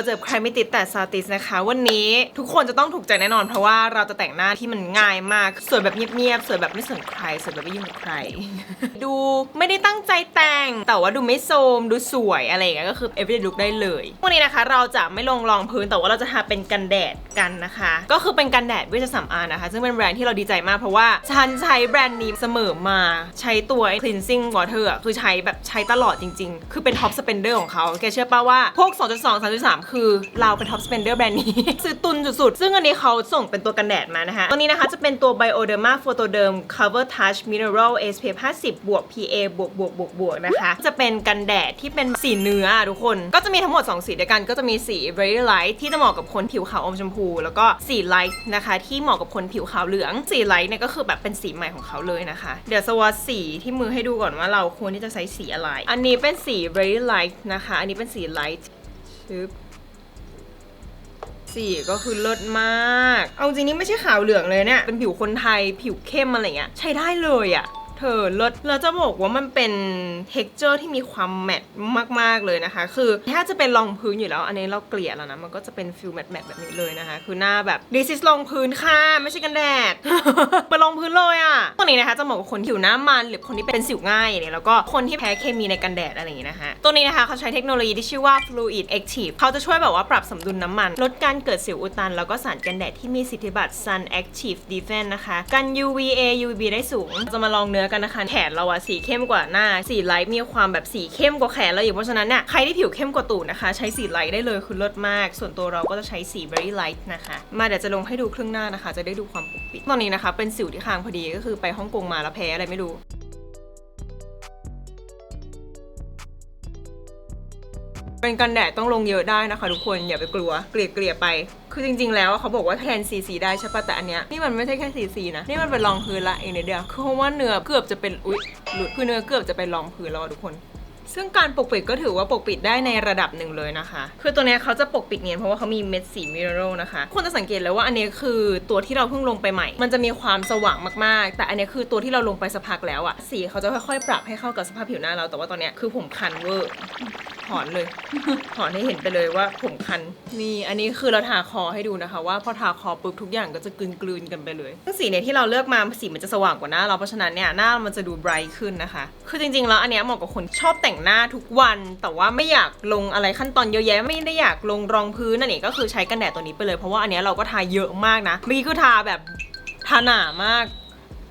าเจอใครไม่ติดแต่ซาติสนะคะ วันนี้ทุกคนจะต้องถูกใจแน่นอน เพราะว่าเราจะแต่งหน้าที่มันง่ายมาก สวยแบบเงียบๆสวยแบบไม่สนใครสวยแบบไม่ยุ่งกับใคร ดูไม่ได้ตั้งใจแต่ง แต่ว่าดูไม่โทรมดูสวยอะไรอย่างเงี้ยก็คือ everyday look ได้เลยวันนี้นะคะ เราจะไม่ลงรองพื้นแต่ว่าเราจะทาเป็นกันแดดกันนะคะ ก็คือเป็นกันแดดเวชสำอางนะคะ ซึ่งเป็นแบรนด์ที่เราดีใจมากเพราะว่าฉันใช้แบรนด์นี้เสมอมาใช้ตัว cleansing water คือใช้แบบใช้ตลอดจริง ๆ คือเป็น top spender ของเขาแกเชื่อป่าว่าพวก 2.2 3.3คือเราเป็น top spender แบรนด์นี้ ซื้อตุนสุดๆ ซึ่งอันนี้เขาส่งเป็นตัวกันแดดมานะคะ ตัวนี้นะคะจะเป็นตัว Bioderma Photoderm Cover Touch Mineral SPF 50 บวก PA บวกบวกบวกบวกนะคะ จะเป็นกันแดดที่เป็นสีเนื้ออะทุกคน ก็จะมีทั้งหมด 2 สีด้วยกัน ก็จะมีสี Very Light ที่จะเหมาะกับคนผิวขาวอมชมพู แล้วก็สี Light นะคะ ที่เหมาะกับคนผิวขาวเหลือง สี Light เนี่ยก็คือแบบเป็นสีใหม่ของเขาเลยนะคะ เดี๋ยวสวอตสีที่มือให้ดูก่อนว่าเราควรที่จะใช้สีอะไร อันนี้เป็นสี Very Light นะคะ อันนี้เป็นสี Light ชึบ สีก็คือเลิศมาก เอาจริงนี่ไม่ใช่ขาวเหลืองเลยเนี่ย เป็นผิวคนไทยผิวเข้มอะไรเงี้ยใช้ได้เลยอะ่ะ เธอเลิศเราจะบอกว่ามันเป็น t e x t อร์ที่มีความแมตต์มาก ๆ เลยนะคะ คือถ้าจะเป็นรองพื้นอยู่แล้ว อันนี้เราเกลี่ยแล้วนะ มันก็จะเป็นฟิลแมตต์ๆแบบนี้เลยนะคะ คือหน้าแบบ this is รองพื้นค่ะ ไม่ใช่กันแดดเป็นรองพื้นเลยอะ่ะตัวนี้นะคะจะเหมาะกับคนผิวหน้ามัน หรือคนที่เป็นสิวง่ายเนี่ยแล้วก็คนที่แพ้เคมีในกันแดดอะไรอย่างงี้นะคะ ตัวนี้นะคะเขาใช้เทคโนโลยีที่ชื่อว่า fluid active เขาจะช่วยแบบว่าปรับสมดุลน้ำมัน ลดการเกิดสิวอุดตัน แล้วก็สารกันแดดที่มีสิทธิบัตร sun active defense นะคะ กัน UVA UVB ได้สูง จะมาลองเนื้อกันนะคะแขนเราอะสีเข้มกว่าหน้าสีไลท์มีความแบบสีเข้มกว่าแขนเราอยู่เพราะฉะนั้นเนี่ยใครที่ผิวเข้มกว่าตูดนะคะ ใช้สีไลท์ได้เลยคือเลิศมาก ส่วนตัวเราก็จะใช้สี very light นะคะ มาเดี๋ยวจะลงให้ดูครึ่งหน้านะคะ จะได้ดูความปกปิดตอนนี้นะคะ เป็นสิวที่คางพอดีก็คือไปฮ่องกงมาแล้วแพ้อะไรไม่รู้เป็นกันแดดต้องลงเยอะได้นะคะทุกคนอย่าไปกลัว เกลี่ยเกลี่ยไป คือจริง ๆ แล้วเขาบอกว่าแทนซีซีได้ใช่ปะแต่อันเนี้ยนี่มันไม่ใช่แค่ซีซีนะ นี่มันเป็นรองพื้นละเองนิดเดียวคือเพราะว่าเนื้อเกือบจะเป็นอุ๊ยหลุดคือเนื้อเกือบจะเป็นรองพื้นแล้วอะทุกคน ซึ่งการปกปิดก็ถือว่าปกปิดได้ในระดับหนึ่งเลยนะคะ คือตัวเนี้ยเขาจะปกปิดเนียนเพราะว่าเขามีเม็ดสีมิเนอรัลนะคะคุณจะสังเกตเลยว่าอันนี้คือตัวที่เราเพิ่งลงไปใหม่ มันจะมีความสว่างมากๆ แต่อันนี้คือตัวที่เราลงไปสักพักแล้วอะสีเขาจะค่อยๆ ปรับให้เข้ากับสภาพผิวหน้าเราแต่ว่าตอนเนี้ยคือผมคันเวอร์ ถอนเลย ถอนให้เห็นไปเลยว่าผมคัน นี่อันนี้คือเราทาคอให้ดูนะคะ ว่าพอทาคอปุ๊บทุกอย่างก็จะกลืนกลืนๆกันไปเลยซึ่งสีเนี่ยที่เราเลือกมาสีมันจะสว่างกว่าหน้าเราเพราะฉะนั้นเนี่ยหน้ามันจะดูไบรท์ขึ้นนะคะ คือจริงๆแล้วอันเนี้ยเหมาะกับคนชอบแต่งหน้าทุกวัน แต่ว่าไม่อยากลงอะไรขั้นตอนเยอะแยะไม่ได้อยากลงรองพื้นอันนี้ก็คือใช้กันแดดตัวนี้ไปเลยเพราะว่าอันเนี้ยเราก็ทาเยอะมากนะเมื่อกี้คือทาแบบทาหนามาก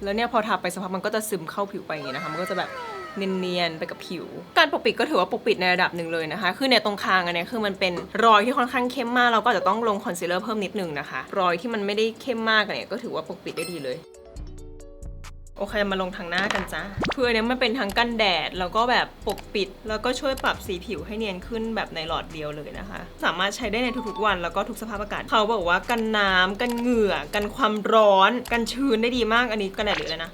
แล้วเนี่ยพอทาไปสักพักมันก็จะซึมเข้าผิวไปอย่างนี้นะคะมันก็จะแบบ เนียนๆไปกับผิว การปกปิดก็ถือว่าปกปิดในระดับหนึ่งเลยนะคะ คือในตรงคางอันเนี้ยคือมันเป็นรอยที่ค่อนข้างเข้มมากเราก็จะต้องลงคอนซีลเลอร์เพิ่มนิดนึงนะคะ รอยที่มันไม่ได้เข้มมากอันเนี้ยก็ถือว่าปกปิดได้ดีเลยโอเคมาลงทางหน้ากันจ้าคืออันเนี้ยมันเป็นทั้งกันแดด แล้วก็แบบปกปิด แล้วก็ช่วยปรับสีผิวให้เนียนขึ้นแบบในหลอดเดียวเลยนะคะ สามารถใช้ได้ในทุกๆวันแล้วก็ทุกสภาพอากาศ เขาบอกว่ากันน้ำกันเหงื่อ กันความร้อน กันชื้นได้ดีมาก อันนี้กันแดดหรืออะไรนะ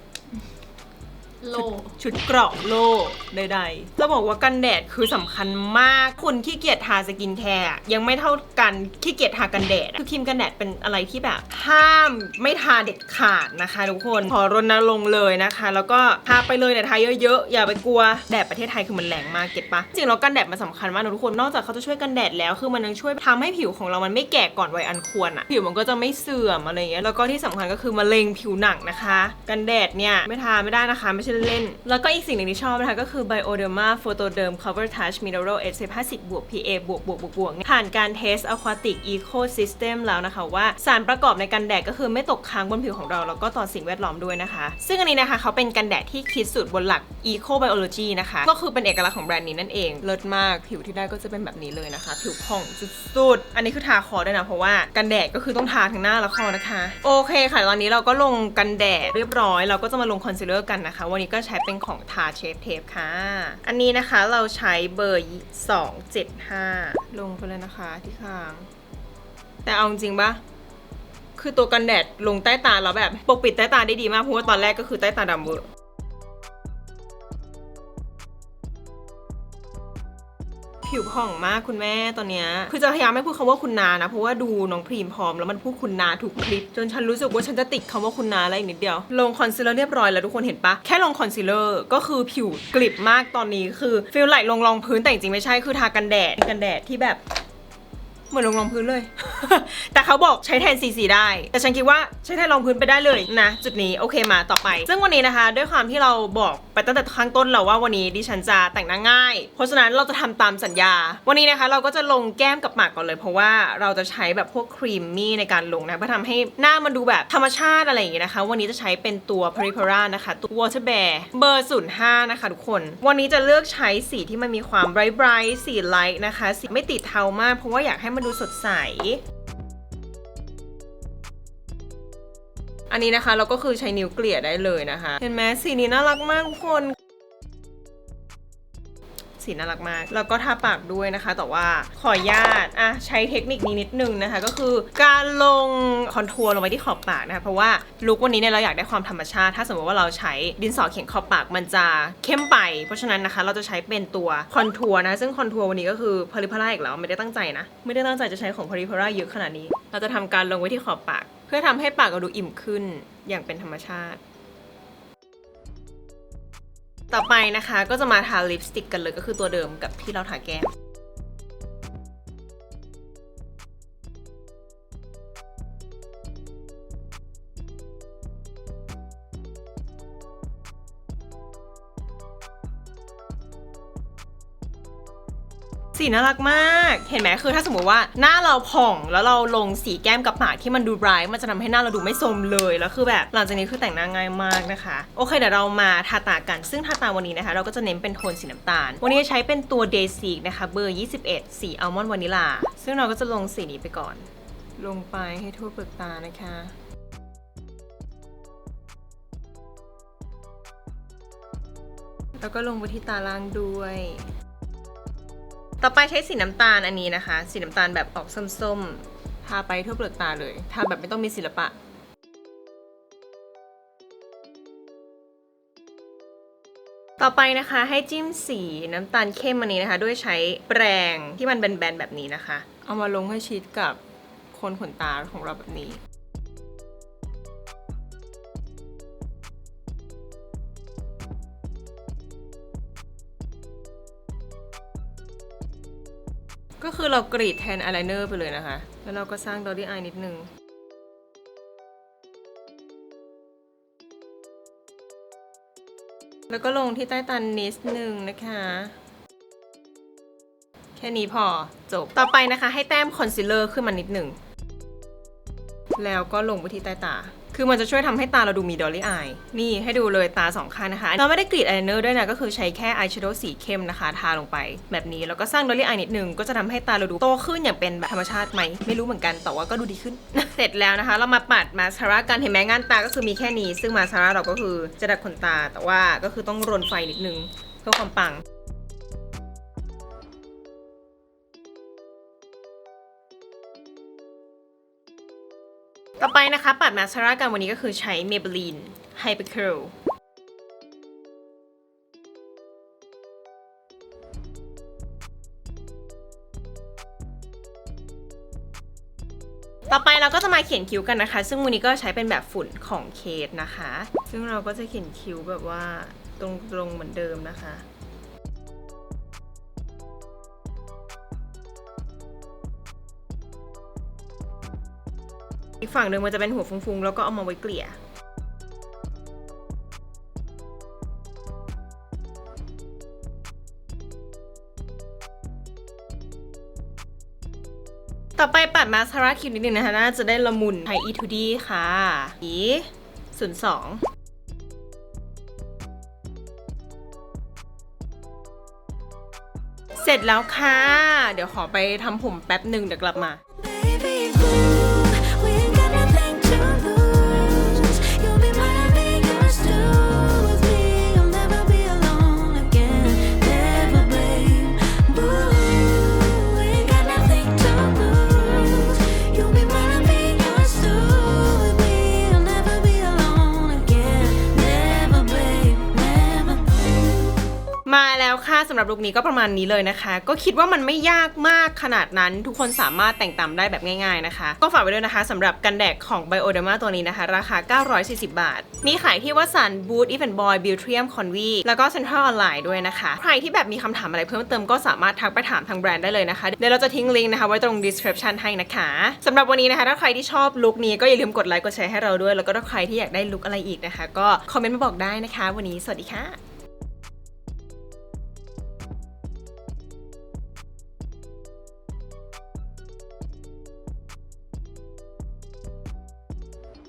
โล ชุดเกราะโล่ใดๆ จะบอกว่ากันแดดคือสำคัญมาก คนขี้เกียจทาสกินแคร์อะยังไม่เท่ากันขี้เกียจทากันแดดอะคือครีมกันแดดเป็นอะไรที่แบบ ห้ามไม่ทาเด็ดขาดนะคะทุกคน ขอรณรงค์เลยนะคะ แล้วก็ทาไปเลยเนี่ยทาเยอะๆ อย่าไปกลัว แดดประเทศไทยคือมันแรงมากเก็ตปะจริงแล้วกันแดดมันสำคัญมากนะทุกคน นอกจากเขาจะช่วยกันแดดแล้ว คือมันยังช่วยทำให้ผิวของเรามันไม่แก่ก่อนวัยอันควรอะผิวมันก็จะไม่เสื่อมอะไรอย่างเงี้ย แล้วก็ที่สำคัญก็คือมะเร็งผิวหนังนะคะ กันแดดเนี่ยไม่ทาไม่ได้นะคะไม่ใช่เล่น แล้วก็อีกสิ่งหนึ่งที่ชอบนะคะ ก็คือ Bioderma Photoderm Cover Touch Mineral S 5 0บวก PA บวกบวกบวกบวกผ่านการเทส Aquatic Ecosystem แล้วนะคะ ว่าสารประกอบในกันแดดก็คือไม่ตกค้างบนผิวของเรา แล้วก็ต่อสิ่งแวดล้อมด้วยนะคะ ซึ่งอันนี้นะคะเขาเป็นกันแดดที่คิดสูตรบนหลัก Eco Biology นะคะ ก็คือเป็นเอกลักษณ์ของแบรนด์นี้นั่นเอง เลิศมากผิวที่ได้ก็จะเป็นแบบนี้เลยนะคะ ผิวผ่องสุดๆ อันนี้คือทาคอด้วยนะ เพราะว่ากันแดดก็คือต้องทาทั้งหน้าและคอนะคะ โอเคค่ะ ตอนนี้เราก็ลงกันแดดเรียบร้อย เราก็จะมาลงคอนซีลเลอร์กันนะคะวันนี้ก็ใช้เป็นของทาเชฟเทปค่ะ อันนี้นะคะเราใช้เบอร์ 275 ลงไปเลยนะคะที่คาง แต่เอาจริงปะคือตัวกันแดดลงใต้ตาแล้วแบบปกปิดใต้ตาได้ดีมากเพราะว่าตอนแรกก็คือใต้ตาดำเวอร์ ผิวผ่องมากคุณแม่ตอนเนี้ยคือจะพยายามไม่พูดคำว่าคุณนานะเพราะว่าดูน้องพรีมพร้อมแล้วมันพูดคุณนาทุกคลิป จนฉันรู้สึกว่าฉันจะติดคำว่าคุณนาแล้วอีกนิดเดียว ลงคอนซีลเลอร์เรียบร้อยแล้วทุกคนเห็นปะแค่ลงคอนซีลเลอร์ก็คือผิวกลิบมากตอนนี้คือฟิลไหลลงรองพื้นแต่จริงๆไม่ใช่คือทากันแดดกันแดดที่แบบ เหมือนลงรองพื้นเลย แต่เขาบอกใช้แทนสีสีได้ แต่ฉันคิดว่าใช้แทนรองพื้นไปได้เลยนะ จุดนี้โอเคมาต่อไป ซึ่งวันนี้นะคะ ด้วยความที่เราบอกไปตั้งแต่ข้างต้นเราว่าวันนี้ดิฉันจะแต่งหน้าง่าย เพราะฉะนั้นเราจะทำตามสัญญา วันนี้นะคะเราก็จะลงแก้มกับปากก่อนเลย เพราะว่าเราจะใช้แบบพวกครีมมี่ในการลงนะเพื่อทำให้หน้ามันดูแบบธรรมชาติอะไรอย่างเงี้ยนะคะ วันนี้จะใช้เป็นตัว p a r i p a r a นะคะตัว Water Bear เบอร์05นะคะทุกคน วันนี้จะเลือกใช้สีที่มันมีความ bright bright สี light นะคะสีไม่ติดเทามากเพราะว่าอยากให้มันดูสดใส อันนี้นะคะเราก็คือใช้นิ้วเกลี่ยได้เลยนะคะ เห็นไหมสีนี้น่ารักมากทุกคน สีน่ารักมาก แล้วก็ทาปากด้วยนะคะ แต่ว่าขออนุญาตอะใช้เทคนิคนี้นิดนึงนะคะ ก็คือการลงคอนทัวร์ลงไปที่ขอบปากนะคะ เพราะว่าลุควันนี้เนี่ยเราอยากได้ความธรรมชาติ ถ้าสมมติว่าเราใช้ดินสอเขียนขอบปากมันจะเข้มไป เพราะฉะนั้นนะคะ เราจะใช้เป็นตัวคอนทัวร์นะ ซึ่งคอนทัวร์วันนี้ก็คือพาริพาร่าอีกแล้วไม่ได้ตั้งใจนะ ไม่ได้ตั้งใจจะใช้ของพาริพาร่าเยอะขนาดนี้ เราจะทำการลงไว้ที่ขอบปาก เพื่อทำให้ปากเราดูอิ่มขึ้นอย่างเป็นธรรมชาติ ต่อไปนะคะก็จะมาทาลิปสติกกันเลยก็คือตัวเดิมกับที่เราทาแก้ม สีน่ารักมาก เห็นไหมคือถ้าสมมติว่าหน้าเราผ่องแล้วเราลงสีแก้มกับปากที่มันดูไบรท์มันจะทำให้หน้าเราดูไม่สมเลยแล้วคือแบบหลังจากนี้คือแต่งหน้าง่ายมากนะคะ โอเคเดี๋ยวเรามาทาตากันซึ่งทาตาวันนี้นะคะ เราก็จะเน้นเป็นโทนสีน้ำตาล วันนี้ใช้เป็นตัว Day s e e k นะคะเบอร์ 21 สีอัลมอนด์วานิลา ซึ่งเราก็จะลงสีนี้ไปก่อน ลงไปให้ทั่วเปลือกตานะคะแล้วก็ลงไปที่ตาล่างด้วย ต่อไปใช้สีน้ำตาลอันนี้นะคะ สีน้ำตาลแบบออกส้มๆ ทาไปทั่วเปลือกตาเลย ทาแบบไม่ต้องมีศิลปะต่อไปนะคะให้จิ้มสีน้ำตาลเข้มอันนี้นะคะ ด้วยใช้แปรงที่มันแบนๆแบบนี้นะคะ เอามาลงให้ชิดกับคนขนตาของเราแบบนี้ ก็คือเรากรีดแทนอายไลเนอร์ไปเลยนะคะ แล้วเราก็สร้างดอ l ดี้อายนิดนึง แล้วก็ลงที่ใต้ตานิดนึงนะคะ แค่นี้พอจบ ต่อไปนะคะให้แต้มคอนซีลเลอร์ขึ้นมานิดหนึ่ง แล้วก็ลงไปที่ใต้ตา คือมันจะช่วยทำให้ตาเราดูมีดอลลี่อาย นี่ให้ดูเลยตาสองข้างนะคะ เราไม่ได้กรีดอายไลเนอร์ด้วยนะ ก็คือใช้แค่อายแชโดว์สีเข้มนะคะ ทาลงไป แบบนี้แล้วก็สร้างดอลลี่อายนิดนึง ก็จะทำให้ตาเราดูโตขึ้นอย่างเป็นแบบธรรมชาติไหม ไม่รู้เหมือนกัน แต่ว่าก็ดูดีขึ้น เสร็จแล้วนะคะ เรามาปัดมาสคาร่ากัน เห็นไหมงานตาก็คือมีแค่นี้ ซึ่งมาสคาร่าเราก็คือจะดัดขนตา แต่ว่าก็คือต้องรนไฟนิดนึงเพื่อความปัง ต่อไปนะคะปัดมาสคาร่ากันวันนี้ก็คือใช้ Maybelline Hyper Curl ต่อไปเราก็จะมาเขียนคิ้วกันนะคะ ซึ่งวันนี้ก็ใช้เป็นแบบฝุ่นของเคสนะคะ ซึ่งเราก็จะเขียนคิ้วแบบว่าตรงๆเหมือนเดิมนะคะ อีกฝั่งหนึ่งมันจะเป็นหัวฟุ้งๆ แล้วก็เอามาไว้เกลี่ย ต่อไปปัดมาสคาร่าคิวนิดนึงนะคะ น่าจะได้ละมุนไทอีทูดีค่ะอีศูนย์สองเสร็จแล้วค่ะ เดี๋ยวขอไปทำผมแป๊บหนึ่งเดี๋ยวกลับมา มาแล้วค่ะสำหรับลุคนี้ก็ประมาณนี้เลยนะคะ ก็คิดว่ามันไม่ยากมากขนาดนั้น ทุกคนสามารถแต่งตามได้แบบง่ายๆนะคะ ก็ฝากไว้ด้วยนะคะสำหรับกันแดดของ Bioderma ตัวนี้นะคะ ราคา 940 บาท มีขายที่วัสันบูธอีเวนบอยบิวเทียมคอนวีแล้วก็เซ็นทรัลออนไลน์ด้วยนะคะ ใครที่แบบมีคำถามอะไรเพิ่มเติมก็สามารถทักไปถามทางแบรนด์ได้เลยนะคะเดี๋ยวเราจะทิ้งลิงก์นะคะไว้ตรง description ให้นะคะสำหรับวันนี้นะคะถ้าใครที่ชอบลุคนี้ก็อย่าลืมกดไลค์กดแชร์ให้เราด้วย แล้วก็ถ้าใครที่อยากได้ลุคอะไรอีกนะคะ ก็คอมเมนต์มาบอกได้นะคะ วันนี้สวัสดีค่ะ